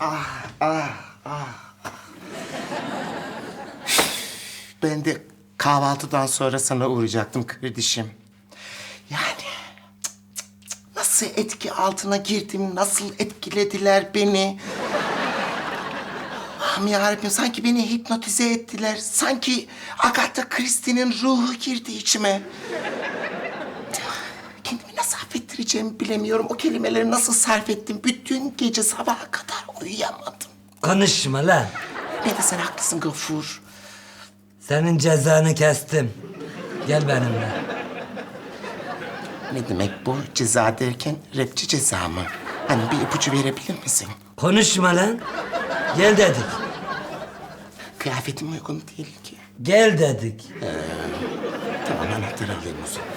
ah, ah, ah. Ben de kahvaltıdan sonra sana uğrayacaktım kardeşim. Yani nasıl etki altına girdim, nasıl etkilediler beni. Allah'ım yarabbim sanki beni hipnotize ettiler. Sanki Agatha Christie'nin ruhu girdi içime. Kendimi nasıl affettireceğimi bilemiyorum. O kelimeleri nasıl sarf ettim. Bütün gece sabaha kadar uyuyamadım. Konuşma lan. Ne de sen haklısın Gafur. Senin cezanı kestim. Gel benimle. Ne demek bu ceza derken rapçi ceza mı? Hani bir ipucu verebilir misin? Konuşma lan. Gel dedik. Kıyafetim uygun değil ki. Gel dedik. Tamam anahtarı alayım o zaman.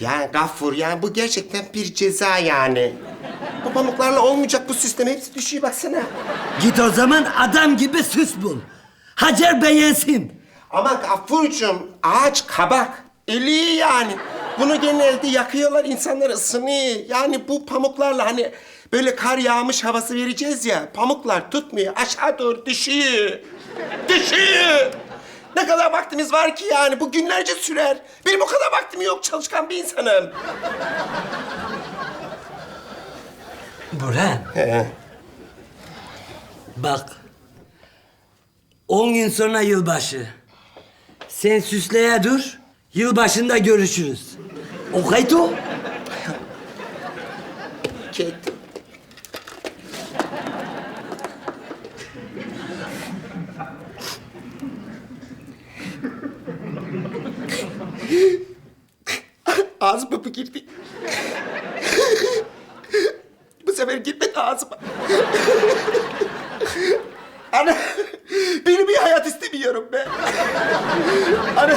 Yani Gaffur yani bu gerçekten bir ceza yani. Bu pamuklarla olmayacak bu sistem. Hepsi düşüyor baksana. Git o zaman adam gibi süs bul. Hacer beğensin. Ama Gaffurcuğum ağaç kabak. Eli yani. Bunu genelde yakıyorlar insanlar ısınıyor. Yani bu pamuklarla hani böyle kar yağmış havası vereceğiz ya. Pamuklar tutmuyor. Aşağı doğru düşüyor. Düşüyor. Ne kadar vaktimiz var ki yani? Bu günlerce sürer. Benim o kadar vaktim yok. Çalışkan bir insanım. Burhan. Bak. On gün sonra yılbaşı. Sen süsleye dur. Yılbaşında görüşürüz. Okay to? Ket. Ağzıma bu girdi. bu sefer gitmedi ağzıma. Ana, benim bir hayat istemiyorum be. Ana.